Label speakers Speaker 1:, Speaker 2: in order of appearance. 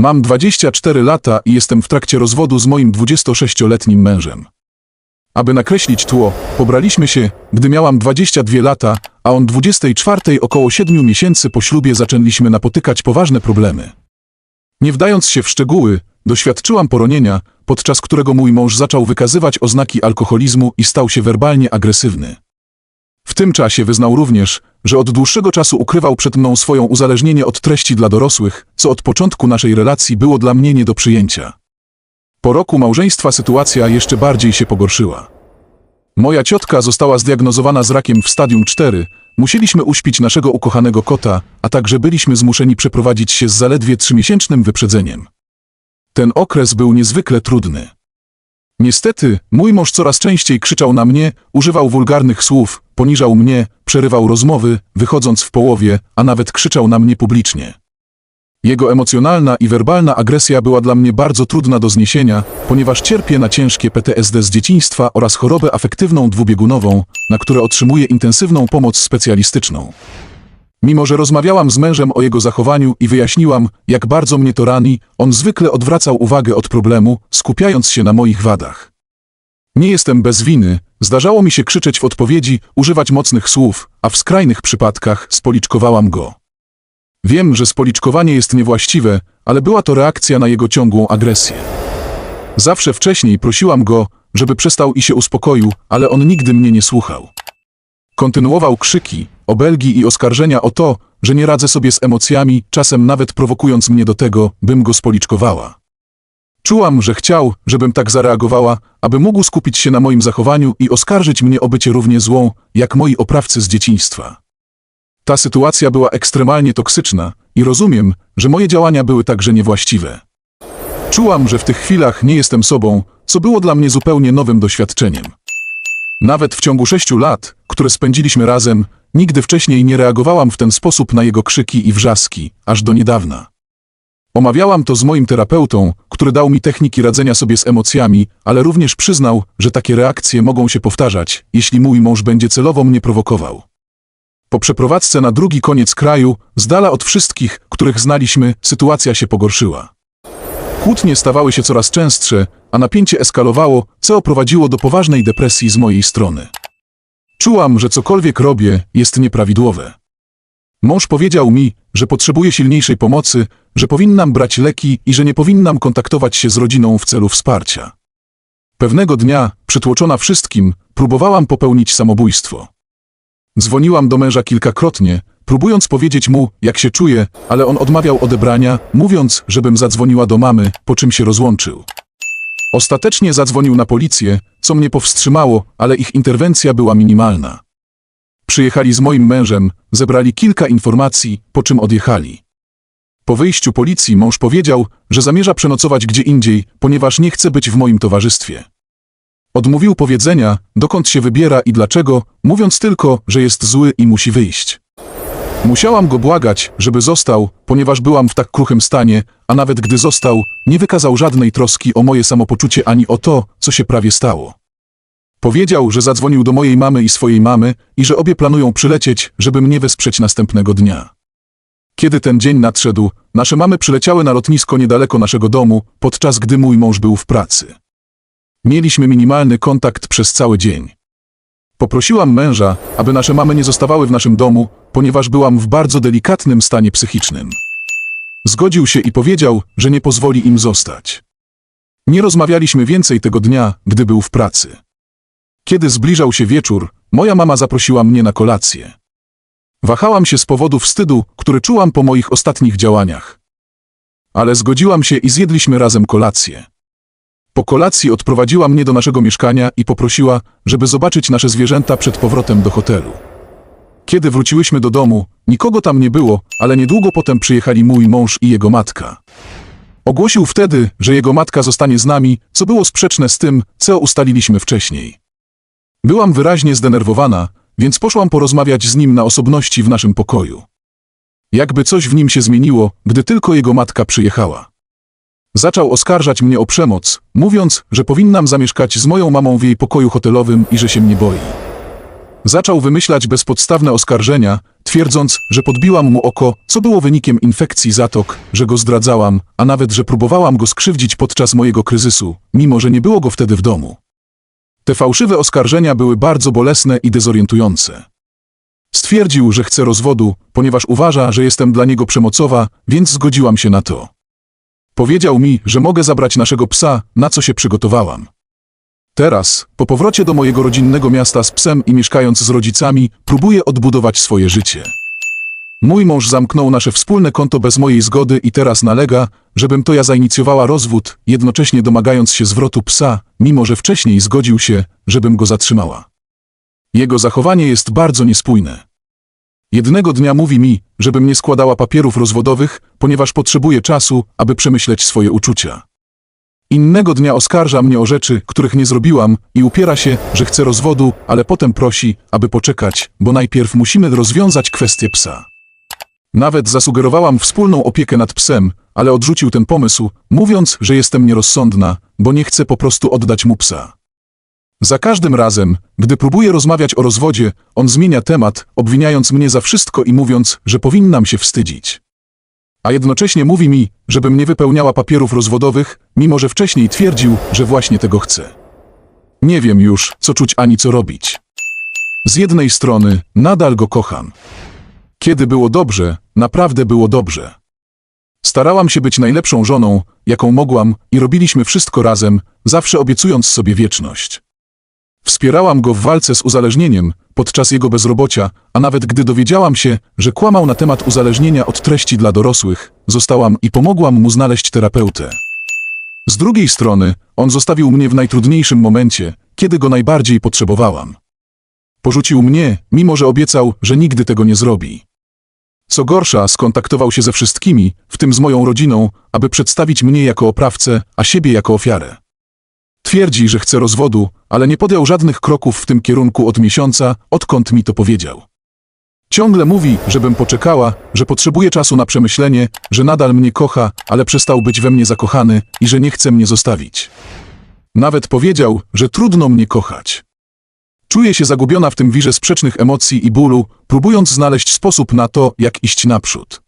Speaker 1: Mam 24 lata i jestem w trakcie rozwodu z moim 26-letnim mężem. Aby nakreślić tło, pobraliśmy się, gdy miałam 22 lata, a on 24 około 7 miesięcy po ślubie zaczęliśmy napotykać poważne problemy. Nie wdając się w szczegóły, doświadczyłam poronienia, podczas którego mój mąż zaczął wykazywać oznaki alkoholizmu i stał się werbalnie agresywny. W tym czasie wyznał również, że od dłuższego czasu ukrywał przed mną swoją uzależnienie od treści dla dorosłych, co od początku naszej relacji było dla mnie nie do przyjęcia. Po roku małżeństwa sytuacja jeszcze bardziej się pogorszyła. Moja ciotka została zdiagnozowana z rakiem w stadium 4, musieliśmy uśpić naszego ukochanego kota, a także byliśmy zmuszeni przeprowadzić się z zaledwie trzymiesięcznym wyprzedzeniem. Ten okres był niezwykle trudny. Niestety, mój mąż coraz częściej krzyczał na mnie, używał wulgarnych słów, poniżał mnie, przerywał rozmowy, wychodząc w połowie, a nawet krzyczał na mnie publicznie. Jego emocjonalna i werbalna agresja była dla mnie bardzo trudna do zniesienia, ponieważ cierpię na ciężkie PTSD z dzieciństwa oraz chorobę afektywną dwubiegunową, na które otrzymuję intensywną pomoc specjalistyczną. Mimo, że rozmawiałam z mężem o jego zachowaniu i wyjaśniłam, jak bardzo mnie to rani, on zwykle odwracał uwagę od problemu, skupiając się na moich wadach. Nie jestem bez winy, zdarzało mi się krzyczeć w odpowiedzi, używać mocnych słów, a w skrajnych przypadkach spoliczkowałam go. Wiem, że spoliczkowanie jest niewłaściwe, ale była to reakcja na jego ciągłą agresję. Zawsze wcześniej prosiłam go, żeby przestał i się uspokoił, ale on nigdy mnie nie słuchał. Kontynuował krzyki, obelgi i oskarżenia o to, że nie radzę sobie z emocjami, czasem nawet prowokując mnie do tego, bym go spoliczkowała. Czułam, że chciał, żebym tak zareagowała, aby mógł skupić się na moim zachowaniu i oskarżyć mnie o bycie równie złą, jak moi oprawcy z dzieciństwa. Ta sytuacja była ekstremalnie toksyczna i rozumiem, że moje działania były także niewłaściwe. Czułam, że w tych chwilach nie jestem sobą, co było dla mnie zupełnie nowym doświadczeniem. Nawet w ciągu sześciu lat, które spędziliśmy razem, nigdy wcześniej nie reagowałam w ten sposób na jego krzyki i wrzaski, aż do niedawna. Omawiałam to z moim terapeutą, który dał mi techniki radzenia sobie z emocjami, ale również przyznał, że takie reakcje mogą się powtarzać, jeśli mój mąż będzie celowo mnie prowokował. Po przeprowadzce na drugi koniec kraju, z dala od wszystkich, których znaliśmy, sytuacja się pogorszyła. Kłótnie stawały się coraz częstsze, a napięcie eskalowało, co prowadziło do poważnej depresji z mojej strony. Czułam, że cokolwiek robię, jest nieprawidłowe. Mąż powiedział mi, że potrzebuję silniejszej pomocy, że powinnam brać leki i że nie powinnam kontaktować się z rodziną w celu wsparcia. Pewnego dnia, przytłoczona wszystkim, próbowałam popełnić samobójstwo. Dzwoniłam do męża kilkakrotnie, próbując powiedzieć mu, jak się czuję, ale on odmawiał odebrania, mówiąc, żebym zadzwoniła do mamy, po czym się rozłączył. Ostatecznie zadzwonił na policję, co mnie powstrzymało, ale ich interwencja była minimalna. Przyjechali z moim mężem, zebrali kilka informacji, po czym odjechali. Po wyjściu policji mąż powiedział, że zamierza przenocować gdzie indziej, ponieważ nie chce być w moim towarzystwie. Odmówił powiedzenia, dokąd się wybiera i dlaczego, mówiąc tylko, że jest zły i musi wyjść. Musiałam go błagać, żeby został, ponieważ byłam w tak kruchym stanie, a nawet gdy został, nie wykazał żadnej troski o moje samopoczucie ani o to, co się prawie stało. Powiedział, że zadzwonił do mojej mamy i swojej mamy i że obie planują przylecieć, żeby mnie wesprzeć następnego dnia. Kiedy ten dzień nadszedł, nasze mamy przyleciały na lotnisko niedaleko naszego domu, podczas gdy mój mąż był w pracy. Mieliśmy minimalny kontakt przez cały dzień. Poprosiłam męża, aby nasze mamy nie zostawały w naszym domu, ponieważ byłam w bardzo delikatnym stanie psychicznym. Zgodził się i powiedział, że nie pozwoli im zostać. Nie rozmawialiśmy więcej tego dnia, gdy był w pracy. Kiedy zbliżał się wieczór, moja mama zaprosiła mnie na kolację. Wahałam się z powodu wstydu, który czułam po moich ostatnich działaniach. Ale zgodziłam się i zjedliśmy razem kolację. Po kolacji odprowadziła mnie do naszego mieszkania i poprosiła, żeby zobaczyć nasze zwierzęta przed powrotem do hotelu. Kiedy wróciłyśmy do domu, nikogo tam nie było, ale niedługo potem przyjechali mój mąż i jego matka. Ogłosił wtedy, że jego matka zostanie z nami, co było sprzeczne z tym, co ustaliliśmy wcześniej. Byłam wyraźnie zdenerwowana, więc poszłam porozmawiać z nim na osobności w naszym pokoju. Jakby coś w nim się zmieniło, gdy tylko jego matka przyjechała. Zaczął oskarżać mnie o przemoc, mówiąc, że powinnam zamieszkać z moją mamą w jej pokoju hotelowym i że się mnie boi. Zaczął wymyślać bezpodstawne oskarżenia, twierdząc, że podbiłam mu oko, co było wynikiem infekcji zatok, że go zdradzałam, a nawet, że próbowałam go skrzywdzić podczas mojego kryzysu, mimo że nie było go wtedy w domu. Te fałszywe oskarżenia były bardzo bolesne i dezorientujące. Stwierdził, że chce rozwodu, ponieważ uważa, że jestem dla niego przemocowa, więc zgodziłam się na to. Powiedział mi, że mogę zabrać naszego psa, na co się przygotowałam. Teraz, po powrocie do mojego rodzinnego miasta z psem i mieszkając z rodzicami, próbuję odbudować swoje życie. Mój mąż zamknął nasze wspólne konto bez mojej zgody i teraz nalega, żebym to ja zainicjowała rozwód, jednocześnie domagając się zwrotu psa, mimo że wcześniej zgodził się, żebym go zatrzymała. Jego zachowanie jest bardzo niespójne. Jednego dnia mówi mi, żebym nie składała papierów rozwodowych, ponieważ potrzebuje czasu, aby przemyśleć swoje uczucia. Innego dnia oskarża mnie o rzeczy, których nie zrobiłam i upiera się, że chce rozwodu, ale potem prosi, aby poczekać, bo najpierw musimy rozwiązać kwestię psa. Nawet zasugerowałam wspólną opiekę nad psem, ale odrzucił ten pomysł, mówiąc, że jestem nierozsądna, bo nie chcę po prostu oddać mu psa. Za każdym razem, gdy próbuję rozmawiać o rozwodzie, on zmienia temat, obwiniając mnie za wszystko i mówiąc, że powinnam się wstydzić. A jednocześnie mówi mi, żebym nie wypełniała papierów rozwodowych, mimo że wcześniej twierdził, że właśnie tego chce. Nie wiem już, co czuć ani co robić. Z jednej strony, nadal go kocham. Kiedy było dobrze, naprawdę było dobrze. Starałam się być najlepszą żoną, jaką mogłam i robiliśmy wszystko razem, zawsze obiecując sobie wieczność. Wspierałam go w walce z uzależnieniem podczas jego bezrobocia, a nawet gdy dowiedziałam się, że kłamał na temat uzależnienia od treści dla dorosłych, zostałam i pomogłam mu znaleźć terapeutę. Z drugiej strony, on zostawił mnie w najtrudniejszym momencie, kiedy go najbardziej potrzebowałam. Porzucił mnie, mimo że obiecał, że nigdy tego nie zrobi. Co gorsza, skontaktował się ze wszystkimi, w tym z moją rodziną, aby przedstawić mnie jako oprawcę, a siebie jako ofiarę. Twierdzi, że chce rozwodu, ale nie podjął żadnych kroków w tym kierunku od miesiąca, odkąd mi to powiedział. Ciągle mówi, żebym poczekała, że potrzebuje czasu na przemyślenie, że nadal mnie kocha, ale przestał być we mnie zakochany i że nie chce mnie zostawić. Nawet powiedział, że trudno mnie kochać. Czuję się zagubiona w tym wirze sprzecznych emocji i bólu, próbując znaleźć sposób na to, jak iść naprzód.